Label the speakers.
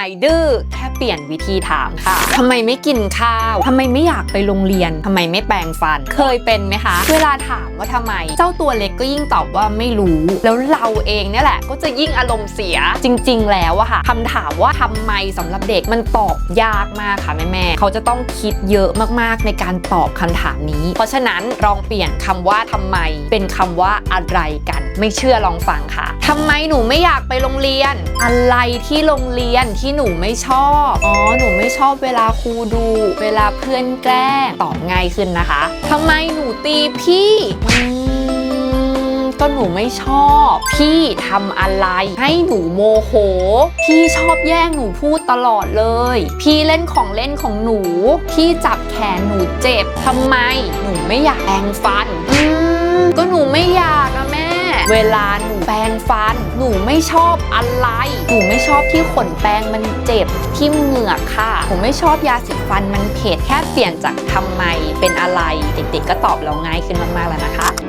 Speaker 1: ายดื้อ เปลี่ยนวิธีถามค่ะทำไมไม่กินข้าวทำไมไม่อยากไปโรงเรียนทำไมไม่แปรงฟัน เคยเป็นไหมคะ เวลาถามว่าทำไม เจ้าตัวเล็กก็ยิ่งตอบว่าไม่รู้ แล้วเราเองเนี่ยแหละ ก็จะยิ่งอารมณ์เสีย จริง ๆ แล้วอะค่ะคำถามว่าทำไมสำหรับเด็กมันตอบยากมากค่ะแม่ๆเขาจะต้องคิดเยอะมากๆในการตอบคำถามนี้ เพราะฉะนั้นลองเปลี่ยนคำว่าทำไม เป็นคำว่าอะไรกัน ไม่เชื่อลองฟังค่ะทำไมหนูไม่อยากไปโรงเรียน อะไรที่โรงเรียนที่หนูไม่ชอบอ๋อหนูไม่ชอบเวลาครูดู เวลาเพื่อนแกล้งตอบง่ายขึ้นนะคะทำไมหนูตีพี่อืมก็หนูไม่ชอบ พี่ทำอะไรให้หนูโมโห พี่ชอบแย่งหนูพูดตลอดเลย พี่เล่นของเล่นของหนู พี่จับแขนหนูเจ็บทำไม หนูไม่อยากแปรงฟันอืมก็หนูไม่อยากอะแม่ เวลาหนูแปรงฟัน หนูไม่ชอบอะไร หนูไม่ อบที่ขนแปรงมันเจ็บที่เหงือกค่ะ ผมไม่ชอบยาสีฟันมันเผ็ดแค่เปลี่ยนจากทำไมเป็นอะไร เด็กๆก็ตอบเราง่ายขึ้นมากๆแล้วนะคะ